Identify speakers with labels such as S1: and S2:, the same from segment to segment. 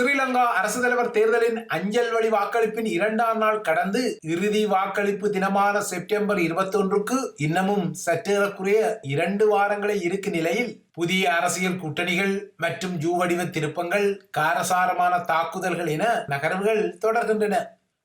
S1: ஸ்ரீலங்கா அரசு தலைவர் தேர்தலின் அஞ்சல் வழி வாக்களிப்பின் இரண்டாம் நாள் கடந்து இறுதி வாக்களிப்பு தினமான செப்டம்பர் இருபத்தி ஒன்றுக்கு இன்னமும் சற்றேறக்குறைய இரண்டு வாரங்களே இருக்கு நிலையில் புதிய அரசியல் கூட்டணிகள் மற்றும் ஜூவடிவ திருப்பங்கள் காரசாரமான தாக்குதல்கள் என நகர்வுகள் தொடர்கின்றன.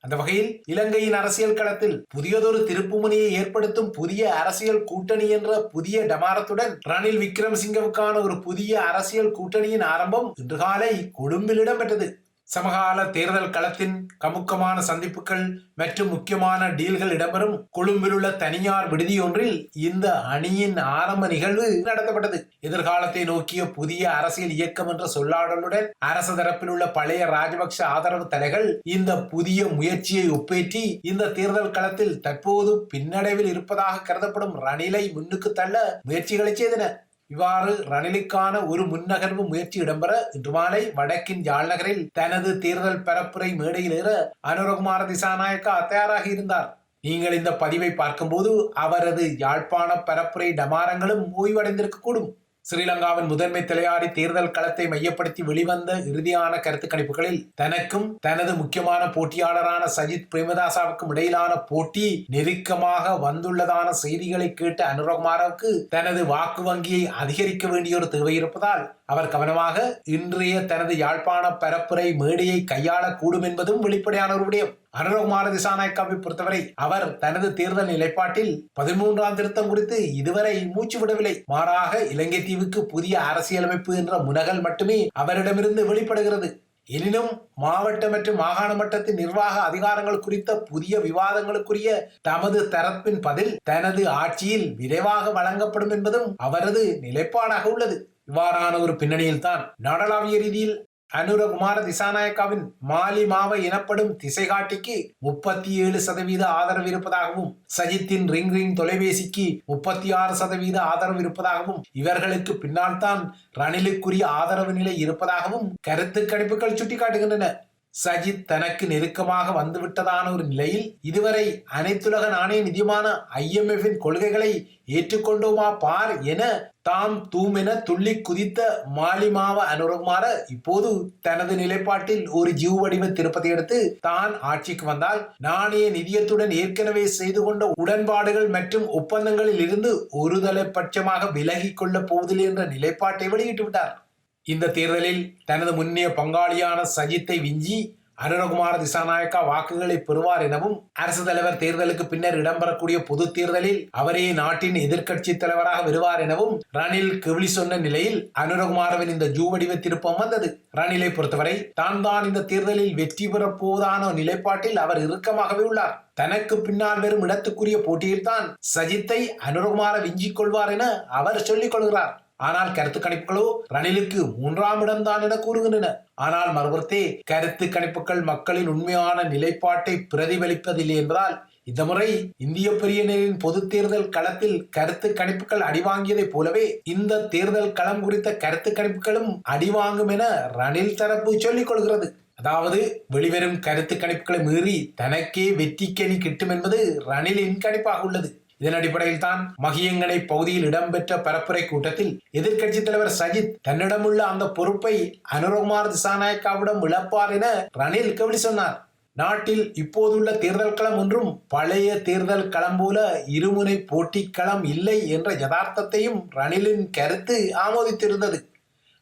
S1: அந்த வகையில் இலங்கையின் அரசியல் களத்தில் புதியதொரு திருப்புமுனையை ஏற்படுத்தும் புதிய அரசியல் கூட்டணி என்ற புதிய டமாரத்துடன் ரணில் விக்ரமசிங்கவுக்கான ஒரு புதிய அரசியல் கூட்டணியின் ஆரம்பம் இன்று காலை கொழும்பில் இடம்பெற்றது. சமகால தேர்தல் களத்தின் கமுக்கமான சந்திப்புகள் மற்றும் முக்கியமான டீல்கள் இடம்பெறும் கொழும்பில் உள்ள தனியார் விடுதியொன்றில் இந்த அணியின் ஆரம்ப நிகழ்வு நடத்தப்பட்டது. எதிர்காலத்தை நோக்கிய புதிய அரசியல் இயக்கம் என்ற சொல்லாடலுடன் அரசு தரப்பில் உள்ள பழைய ராஜபக்ஷ ஆதரவு தலைகள் இந்த புதிய முயற்சியை ஒப்பேற்றி இந்த தேர்தல் களத்தில் தற்போது பின்னடைவில் இருப்பதாக கருதப்படும் ரணிலை முன்னுக்கு தள்ள முயற்சிகளை செய்தன. இவ்வாறு ரணிலுக்கான ஒரு முன்னகர்வு முயற்சி இடம்பெற இன்று மாலை வடக்கின் யாழ் நகரில் தனது தேர்தல் பரப்புரை மேடையில் ஏற அனுரகுமார திசாநாயக்கா தயாராக இருந்தார். நீங்கள் இந்த பதிவை பார்க்கும்போது அவரது யாழ்ப்பாண பரப்புரை டமாரங்களும் ஓய்வடைந்திருக்க கூடும் ஸ்ரீலங்காவின் முதன்மை தலையாரி தேர்தல் களத்தை மையப்படுத்தி வெளிவந்த இறுதியான கருத்து கணிப்புகளில் தனக்கும் தனது முக்கியமான போட்டியாளரான சஜித் பிரேமதாசாவுக்கும் இடையிலான போட்டி நெருக்கமாக வந்துள்ளதான செய்திகளை கேட்ட அனுரகுமாரவுக்கு தனது வாக்கு வங்கியை அதிகரிக்க வேண்டிய ஒரு தேவை இருப்பதால் அவர் கவனமாக இன்றைய தனது யாழ்ப்பாண பரப்புரை மேடையை கையாளக்கூடும் என்பதும் வெளிப்படையான ஒரு விடயம். அனுரகுமார திசாநாயக்காவை பொறுத்தவரை அவர் தனது தேர்தல் நிலைப்பாட்டில் பதிமூன்றாம் திருத்தம் குறித்து இதுவரை மூச்சு விடவில்லை. மாறாக இலங்கை தீவுக்கு புதிய அரசியலமைப்பு என்ற முனகல் மட்டுமே அவரிடமிருந்து வெளிப்படுகிறது. எனினும் மாவட்ட மற்றும் மாகாண மட்டத்தின் நிர்வாக அதிகாரங்கள் குறித்த புதிய விவாதங்களுக்குரிய தமது தரப்பின் பதில் தனது ஆட்சியில் விரைவாக வழங்கப்படும் என்பதும் அவரது நிலைப்பாடாக உள்ளது. இவ்வாறான ஒரு பின்னணியில் தான் நாடளாவிய ரீதியில் அனுரகுமார திசாநாயக்காவின் மாலி மாவை எனப்படும் திசைகாட்டிக்கு முப்பத்தி ஏழு சதவீத ஆதரவு இருப்பதாகவும் சஜித்தின் ரிங் ரிங் தொலைபேசிக்கு முப்பத்தி ஆறு சதவீத ஆதரவு இருப்பதாகவும் இவர்களுக்கு பின்னால் தான் ரணிலுக்குரிய ஆதரவு நிலை இருப்பதாகவும் கருத்து கணிப்புகள் சுட்டிக்காட்டுகின்றன. சஜித் தனக்கு நெருக்கமாக வந்துவிட்டதான ஒரு நிலையில் இதுவரை அனைத்துலக நாணய நிதியமான ஐஎம்எஃபின் கொள்கைகளை ஏற்றுக்கொண்டோமா பார் என தாம் தூமென துள்ளி குதித்த மாலிமாவ அனுரகுமார இப்போது தனது நிலைப்பாட்டில் ஒரு ஜீவ வடிவ திருப்பத்தை எடுத்து தான் ஆட்சிக்கு வந்தால் நாணய நிதியத்துடன் ஏற்கனவே செய்து கொண்ட உடன்பாடுகள் மற்றும் ஒப்பந்தங்களில் இருந்து ஒருதலை பட்சமாக விலகிக் கொள்ளப் போவதில்லை என்ற நிலைப்பாட்டை வெளியிட்டு விட்டார். இந்த தேர்தலில் தனது முன்னைய பங்காளியான சஜித்தை விஞ்சி அனுரகுமார திசாநாயக்கா வாக்குகளை பெறுவார் எனவும் அரசு தலைவர் தேர்தலுக்கு பின்னர் இடம்பெறக்கூடிய பொது தேர்தலில் அவரே நாட்டின் எதிர்க்கட்சி தலைவராக வருவார் எனவும் ரணில் கெவிலி சொன்ன நிலையில் அனுரகுமாரவின் இந்த ஜூவடிவ திருப்பம் வந்தது. ரணிலை பொறுத்தவரை தான் தான் இந்த தேர்தலில் வெற்றி பெறப் போவதான நிலைப்பாட்டில் அவர் இறுக்கமாகவே உள்ளார். தனக்கு பின்னால் வரும் இடத்துக்குரிய போட்டியில் தான் சஜித்தை அனுரகுமார விஞ்சிக் கொள்வார் என அவர் சொல்லிக் கொள்கிறார். ஆனால் கருத்து கணிப்புகளோ ரணிலுக்கு மூன்றாம் இடம்தான் என கூறுகின்றன. ஆனால் மறுபுறத்தே கருத்து கணிப்புகள் மக்களின் உண்மையான நிலைப்பாட்டை பிரதிபலிப்பதில்லை என்பதால் இந்த முறை இந்திய பெரியனரின் பொது தேர்தல் களத்தில் கருத்து கணிப்புகள் அடிவாங்கியதைப் போலவே இந்த தேர்தல் களம் குறித்த கருத்து கணிப்புகளும் அடிவாங்கும் என ரணில் தரப்பு சொல்லிக் கொள்கிறது. அதாவது வெளிவரும் கருத்து கணிப்புகளை மீறி தனக்கே வெற்றிக்கணி கிட்டும் என்பது ரணிலின் கணிப்பாக உள்ளது. இதன் அடிப்படையில் தான் மகியங்கனை பகுதியில் இடம்பெற்ற பரப்புரை கூட்டத்தில் எதிர்க்கட்சி தலைவர் சஜித் தன்னிடமுள்ள அந்த பொறுப்பை அனுரகுமார் திசாநாயக்காவிடம் இழப்பார் என ரணில் கவிழி சொன்னார். நாட்டில் இப்போதுள்ள தேர்தல் களம் ஒன்றும் பழைய தேர்தல் களம் போல இருமுனை போட்டி களம் இல்லை என்ற யதார்த்தத்தையும் ரணிலின் கருத்து ஆமோதித்திருந்தது.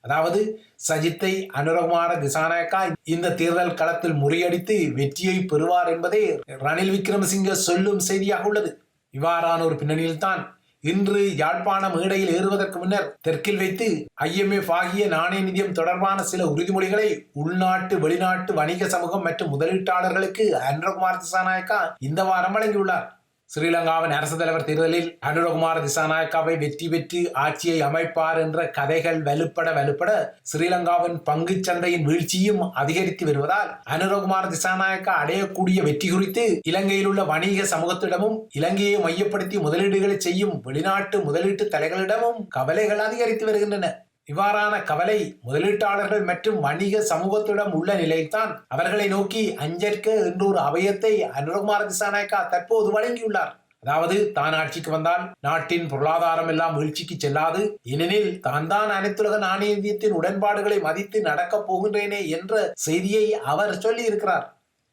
S1: அதாவது சஜித்தை அனுரகுமார திசாநாயக்கா இந்த தேர்தல் களத்தில் முறியடித்து வெற்றியை பெறுவார் என்பதே ரணில் விக்ரமசிங்க சொல்லும் செய்தியாக உள்ளது. இவ்வாறான ஒரு பின்னணியில்தான் இன்று யாழ்ப்பாண மேடையில் ஏறுவதற்கு முன்னர் தெற்கில் வைத்து ஐஎம்எஃப் ஆகிய நாணய நிதியம் தொடர்பான சில உறுதிமொழிகளை உள்நாட்டு வெளிநாட்டு வணிக சமூகம் மற்றும் முதலீட்டாளர்களுக்கு அன்ரகுமார் திசாநாயக்கா இந்த வாரம் வழங்கியுள்ளார். ஸ்ரீலங்காவின் அரசு தலைவர் தேர்தலில் அனுரகுமார் திசாநாயக்காவை வெற்றி பெற்று ஆட்சியை அமைப்பார் என்ற கதைகள் வலுப்பட வலுப்பட ஸ்ரீலங்காவின் பங்கு சந்தையின் வீழ்ச்சியும் அதிகரித்து வருவதால் அனுரகுமார் திசாநாயக்கா அடையக்கூடிய வெற்றி குறித்து இலங்கையில் உள்ள வணிக சமூகத்திடமும் இலங்கையை மையப்படுத்தி முதலீடுகளை செய்யும் வெளிநாட்டு முதலீட்டு தலைகளிடமும் கவலைகள் அதிகரித்து வருகின்றன. இவ்வாறான கவலை முதலீட்டாளர்கள் மற்றும் வணிக சமூகத்திடம் உள்ள நிலையில்தான் அவர்களை நோக்கி அஞ்சற்க என்ற ஒரு அபயத்தை அனுரகுமார் திசாநாயக்கா தற்போது வழங்கியுள்ளார். அதாவது தான் ஆட்சிக்கு வந்தால் நாட்டின் பொருளாதாரம் எல்லாம் வீழ்ச்சிக்கு செல்லாது. ஏனெனில் தான் தான் அனைத்துலக நாணயத்தின் உடன்பாடுகளை மதித்து நடக்கப் போகின்றேனே என்ற செய்தியை அவர் சொல்லி இருக்கிறார்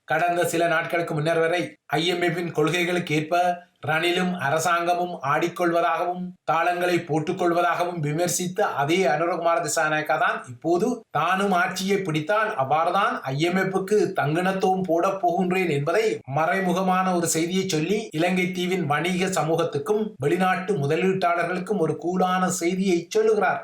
S1: கடந்த சில நாட்களுக்கு முன்னர் வரை ஐஎம்எஃபின் கொள்கைகளுக்கு ஏற்ப ரணிலும் அரசாங்கமும் ஆடிக்கொள்வதாகவும் தாளங்களை போட்டுக்கொள்வதாகவும் விமர்சித்த அதே அனுரகுமார திசாநாயக்கா தான் இப்போது தானும் ஆட்சியை பிடித்தால் அவ்வாறுதான் ஐஎம்எஃப்க்கு தங்கணத்துவம் போட போகின்றேன் என்பதை மறைமுகமான ஒரு செய்தியை சொல்லி இலங்கை தீவின் வணிக சமூகத்துக்கும் வெளிநாட்டு முதலீட்டாளர்களுக்கும் ஒரு கூலான செய்தியை சொல்லுகிறார்.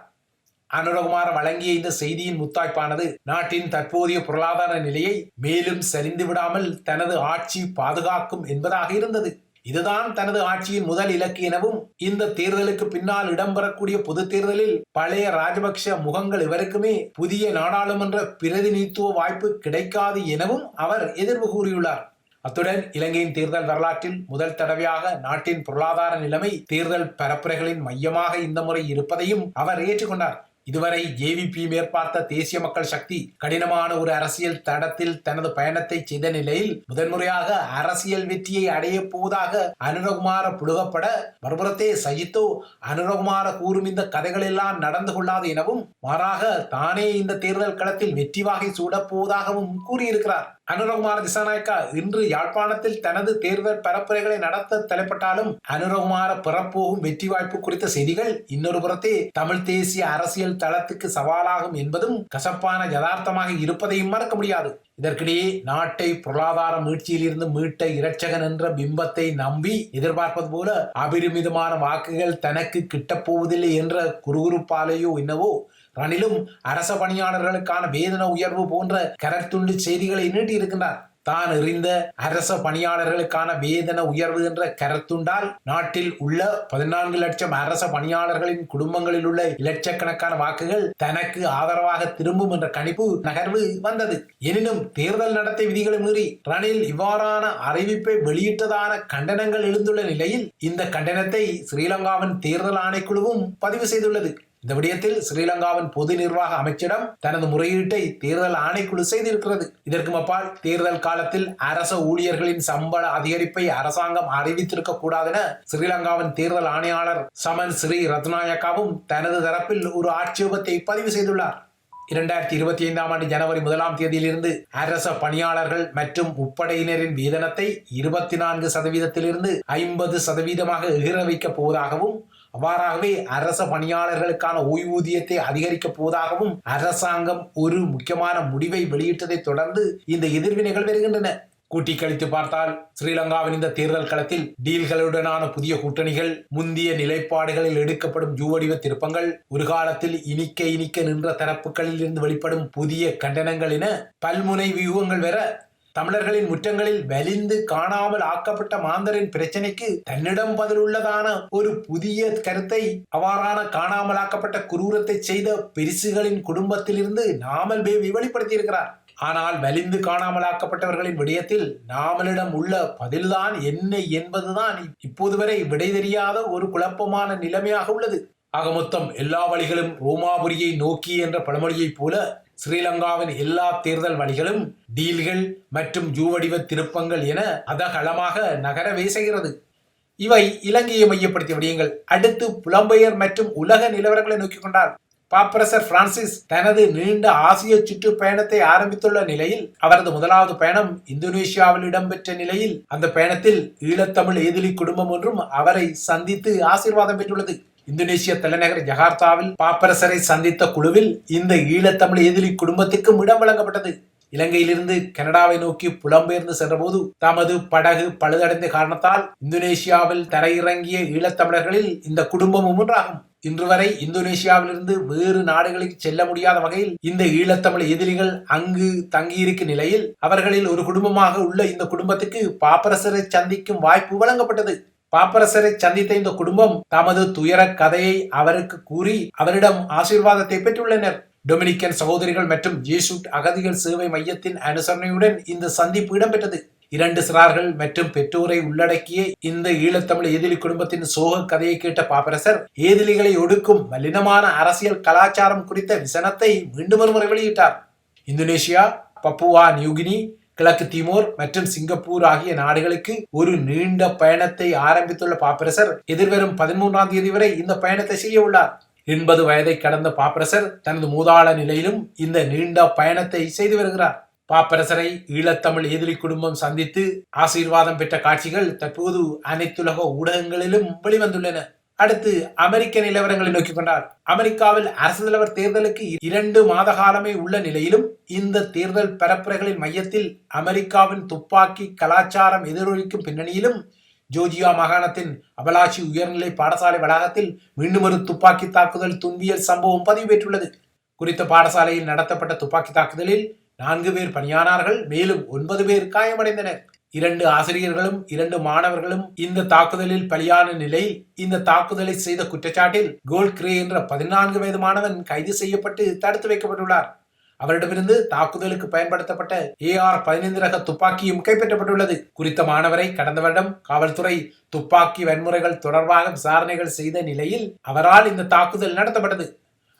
S1: அனுரகுமார் வழங்கிய இந்த செய்தியின் முத்தாய்ப்பானது நாட்டின் தற்போதைய பொருளாதார நிலையை மேலும் சரிந்து விடாமல் தனது ஆட்சி பாதுகாக்கும் என்பதாக இருந்தது. இதுதான் தனது ஆட்சியின் முதல் இலக்கு எனவும் இந்த தேர்தலுக்கு பின்னால் இடம்பெறக்கூடிய பொது தேர்தலில் பழைய ராஜபக்ஷ முகங்கள் இவருக்குமே புதிய நாடாளுமன்ற பிரதிநிதித்துவ வாய்ப்பு கிடைக்காது எனவும் அவர் எதிர்வு கூறியுள்ளார். அத்துடன் இலங்கையின் தேர்தல் வரலாற்றில் முதல் தடவையாக நாட்டின் பொருளாதார நிலைமை தேர்தல் பரப்புரைகளின் மையமாக இந்த முறை இருப்பதையும் அவர் ஏற்றுக்கொண்டார். இதுவரை ஜேவிபி மேற்பார்த்த தேசிய மக்கள் சக்தி கடினமான ஒரு அரசியல் தடத்தில் தனது பயணத்தை செய்த நிலையில் முதன்முறையாக அரசியல் வெற்றியை அடைய போவதாக அனுரகுமார புழுகப்பட மறுபுறத்தே சஜித்தோ அனுரகுமார கூறும் இந்த கதைகள் எல்லாம் நடந்து கொள்ளாது எனவும் மாறாக தானே இந்த தேர்தல் களத்தில் வெற்றி வாகை சூடப் போவதாகவும் கூறியிருக்கிறார். அனுரகுமார திசாநாயக்கா இன்று யாழ்ப்பாணத்தில் தனது தேர்தல் பரப்புரைகளை நடத்த தலைப்பட்டாலும் அனுரகுமார பெறப்போகும் வெற்றி வாய்ப்பு குறித்த செய்திகள் இன்னொரு புறத்தே தமிழ் தேசிய அரசியல் தளத்துக்கு சவாலாகும் என்பதும் கசப்பான யதார்த்தமாக இருப்பதையும் மறக்க முடியாது. இதற்கிடையே நாட்டை பொருளாதார மீழ்ச்சியிலிருந்து இருந்து மீட்ட இரட்சகன் என்ற பிம்பத்தை நம்பி எதிர்பார்ப்பது போல அபரிமிதமான வாக்குகள் தனக்கு கிட்டப்போவதில்லை என்ற குறுகுறுப்பாலேயோ என்னவோ ரணிலும் அரச பணியாளர்களுக்கான வேதன உயர்வு போன்ற கரத்துண்டு செய்திகளை நீட்டியிருக்கின்றார் தான் எறிந்த அரச பணியாளர்களுக்கான வேதன உயர்வு என்ற கரத்துண்டால் நாட்டில் உள்ள பதினான்கு லட்சம் அரச பணியாளர்களின் குடும்பங்களில் உள்ள இலட்சக்கணக்கான வாக்குகள் தனக்கு ஆதரவாக திரும்பும் என்ற கணிப்பு நகர்வு வந்தது. எனினும் தேர்தல் நடத்தை விதிகளை மீறி ரணில் இவ்வாறான அறிவிப்பை வெளியிட்டதான கண்டனங்கள் எழுந்துள்ள நிலையில் இந்த கண்டனத்தை ஸ்ரீலங்காவின் தேர்தல் ஆணைக்குழுவும் பதிவு செய்துள்ளது. இந்த விடயத்தில் ஸ்ரீலங்காவின் பொது நிர்வாக அமைச்சிடம் தனது முறையீட்டை தேர்தல் ஆணைக்குழு செய்திருக்கிறது. இதற்கு அப்பால் தேர்தல் காலத்தில் அரச ஊழியர்களின் சம்பள அதிகரிப்பை அரசாங்கம் அறிவித்திருக்க கூடாது என ஸ்ரீலங்காவின் தேர்தல் ஆணையாளர் சமன் ஸ்ரீ ரத்நாயக்காவும் தனது தரப்பில் ஒரு ஆட்சேபத்தை பதிவு செய்துள்ளார். இரண்டாயிரத்தி இருபத்தி ஐந்தாம் ஆண்டு ஜனவரி முதலாம் தேதியிலிருந்து அரச பணியாளர்கள் மற்றும் முப்படையினரின் வீதனத்தை இருபத்தி நான்கு சதவீதத்திலிருந்து ஐம்பது சதவீதமாக எகிர வைக்கப் போவதாகவும் அவ்வாறாகவே அரச பணியாளர்களுக்கான ஓய்வூதியத்தை அதிகரிக்கப் போவதாகவும் அரசாங்கம் ஒரு முக்கியமான முடிவை வெளியிட்டதை தொடர்ந்து இந்த எதிர்வினைகள் வருகின்றன கூட்டி கழித்து பார்த்தால் ஸ்ரீலங்காவின் இந்த தேர்தல் களத்தில் டீல்களுடனான புதிய கூட்டணிகள் முந்திய நிலைப்பாடுகளில் எடுக்கப்படும் ஜூவடிவ திருப்பங்கள் ஒரு காலத்தில் இனிக்க இனிக்க நின்ற தரப்புகளில் இருந்து வெளிப்படும் புதிய கண்டனங்கள் என பல்முனை வியூகங்கள் வர தமிழர்களின் முற்றங்களில் வலிந்து காணாமல் ஆக்கப்பட்ட மாந்தரின் பிரச்சனைக்கு தன்னிடம் பதிலுள்ளதான ஒரு புதிய கருத்தை அவ்வாறான காணாமல் ஆக்கப்பட்ட குரூரத்தை செய்த பெரிசுகளின் குடும்பத்திலிருந்து நாமல் பேபி வெளிப்படுத்தி ஆனால் வலிந்து காணாமலாக்கப்பட்டவர்களின் விடயத்தில் நாமலிடம் உள்ள பதில்தான் என்ன என்பதுதான் இப்போது வரை விடை தெரியாத ஒரு குழப்பமான நிலைமையாக உள்ளது. ஆக மொத்தம் எல்லா வழிகளும் ரோமாபுரியை நோக்கி என்ற பழமொழியைப் போல ஸ்ரீலங்காவின் எல்லா தேர்தல் வழிகளும் டீல்கள் மற்றும் ஜூவடிவ திருப்பங்கள் என அதகளமாக நகர வீசுகிறது. இவை இலங்கையை மையப்படுத்திய விடயங்கள். அடுத்து புலம்பெயர் மற்றும் உலக நிலவரங்களை நோக்கிக் கொண்டார். பாப்பரசர் பிரான்சிஸ் தனது நீண்ட ஆசிய சுற்றுப்பயணத்தை ஆரம்பித்துள்ள நிலையில் அவரது முதலாவது பயணம் இந்தோனேஷியாவில் இடம்பெற்ற நிலையில். அந்த பயணத்தில் ஈழத்தமிழ் ஏதிலி குடும்பம் ஒன்றும் அவரை சந்தித்து ஆசீர்வாதம் பெற்றுள்ளது. இந்தோனேசிய தலைநகர் ஜகார்த்தாவில் பாப்பரசரை சந்தித்த குழுவில் இந்த ஈழத்தமிழ் எதிரி குடும்பத்துக்கும் இடம் வழங்கப்பட்டது. இலங்கையிலிருந்து கனடாவை நோக்கி புலம்பெயர்ந்து சென்றபோது தமது படகு பழுதடைந்த காரணத்தால் இந்தோனேஷியாவில் தரையிறங்கிய ஈழத்தமிழர்களில் இந்த குடும்பமும் ஒன்றாகும். இன்று வரை இந்தோனேஷியாவிலிருந்து வேறு நாடுகளுக்கு செல்ல முடியாத வகையில் இந்த ஈழத்தமிழ் எதிரிகள் அங்கு தங்கியிருக்கும் நிலையில் அவர்களில் ஒரு குடும்பமாக உள்ள இந்த குடும்பத்துக்கு பாப்பரசரை சந்திக்கும் வாய்ப்பு வழங்கப்பட்டது. பாப்பரசரை சந்தித்த இந்த குடும்பம் தமது துயர கதையை அவருக்கு கூறி அவரிடம் ஆசீர்வாதத்தை பெற்றுள்ளனர். டொமினிக்கன் சகோதரிகள் மற்றும் ஜேசுட் அகதிகள் சேவை மையத்தின் அனுசரணையுடன் இந்த சந்திப்பு இடம்பெற்றது. இரண்டு சிறார்கள் மற்றும் பெற்றோரை உள்ளடக்கிய இந்த ஈழத்தமிழ் எதிரி குடும்பத்தின் சோக கதையை கேட்ட பாப்பரசர் ஏதிலிகளை ஒடுக்கும் மலினமான அரசியல் கலாச்சாரம் குறித்த விசனத்தை மீண்டும் ஒருமுறை வெளியிட்டார். இந்தோனேஷியா பப்புவா நியூகினி கிழக்கு திமோர் மற்றும் சிங்கப்பூர் ஆகிய நாடுகளுக்கு ஒரு நீண்ட பயணத்தை ஆரம்பித்துள்ள பாப்பரசர் எதிர்வரும் பதிமூன்றாம் தேதி வரை இந்த பயணத்தை செய்ய உள்ளார். எண்பது வயதை கடந்த பாப்பரசர் தனது மூதாள நிலையிலும் இந்த நீண்ட பயணத்தை செய்து வருகிறார். பாப்பரசரை ஈழத்தமிழ் எதிரி குடும்பம் சந்தித்து ஆசீர்வாதம் பெற்ற காட்சிகள் தற்போது அனைத்துலக ஊடகங்களிலும் வெளிவந்துள்ளன. அடுத்து அமெரிக்க நிலவரங்களை நோக்கிக் கொண்டார். அமெரிக்காவில் அரசு தலைவர் தேர்தலுக்கு இரண்டு மாத காலமே உள்ள நிலையிலும் இந்த தேர்தல் பரப்புரைகளின் மையத்தில் அமெரிக்காவின் துப்பாக்கி கலாச்சாரம் எதிரொலிக்கும் பின்னணியிலும் ஜோர்ஜியா மாகாணத்தின் அபலாச்சி உயர்நிலை பாடசாலை வளாகத்தில் மீண்டும் ஒரு துப்பாக்கி தாக்குதல் துன்பியல் சம்பவம் பதிவு பெற்றுள்ளது குறித்த பாடசாலையில் நடத்தப்பட்ட துப்பாக்கி தாக்குதலில் நான்கு பேர் பணியானார்கள் மேலும் ஒன்பது பேர் காயமடைந்தனர். இரண்டு ஆசிரியர்களும் இரண்டு மாணவர்களும் இந்த தாக்குதலில் பலியான நிலையில் இந்த தாக்குதலை செய்த குற்றச்சாட்டில் கோல் கிரே என்ற பதினான்கு வயது மாணவன் கைது செய்யப்பட்டு தடுத்து வைக்கப்பட்டுள்ளார். அவரிடமிருந்து தாக்குதலுக்கு பயன்படுத்தப்பட்ட ஏஆர் பதினைந்து ரக துப்பாக்கியும் கைப்பற்றப்பட்டுள்ளது. குறித்த மாணவரை கடந்த வருடம் காவல்துறை துப்பாக்கி வன்முறைகள் தொடர்பாக விசாரணைகள் செய்த நிலையில் அவரால் இந்த தாக்குதல் நடத்தப்பட்டது.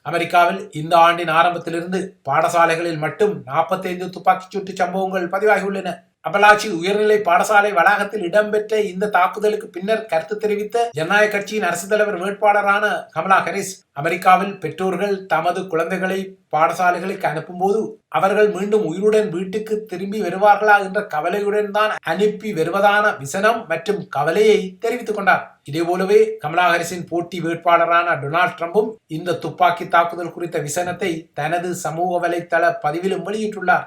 S1: அமெரிக்காவில் இந்த ஆண்டின் ஆரம்பத்திலிருந்து பாடசாலைகளில் மட்டும் நாற்பத்தைந்து துப்பாக்கிச் சூட்டு சம்பவங்கள் பதிவாகியுள்ளன. அபலாச்சி உயர்நிலை பாடசாலை வளாகத்தில் இடம்பெற்ற இந்த தாக்குதலுக்கு பின்னர் கருத்து தெரிவித்த ஜனநாயக கட்சியின் அரசு தலைவர் வேட்பாளரான கமலா ஹரிஸ் அமெரிக்காவில் பெற்றோர்கள் தமது குழந்தைகளை பாடசாலைகளுக்கு அனுப்பும்போது அவர்கள் மீண்டும் உயிருடன் வீட்டுக்கு திரும்பி வருவார்களா என்ற கவலையுடன் தான் அனுப்பி வருவதான விசனம் மற்றும் கவலையை தெரிவித்துக் கொண்டார். இதேபோலவே கமலா ஹரிஸின் போட்டி வேட்பாளரான டொனால்ட் ட்ரம்பும் இந்த துப்பாக்கி தாக்குதல் குறித்த விசனத்தை தனது சமூக வலைத்தள பதிவிலும் வெளியிட்டுள்ளார்.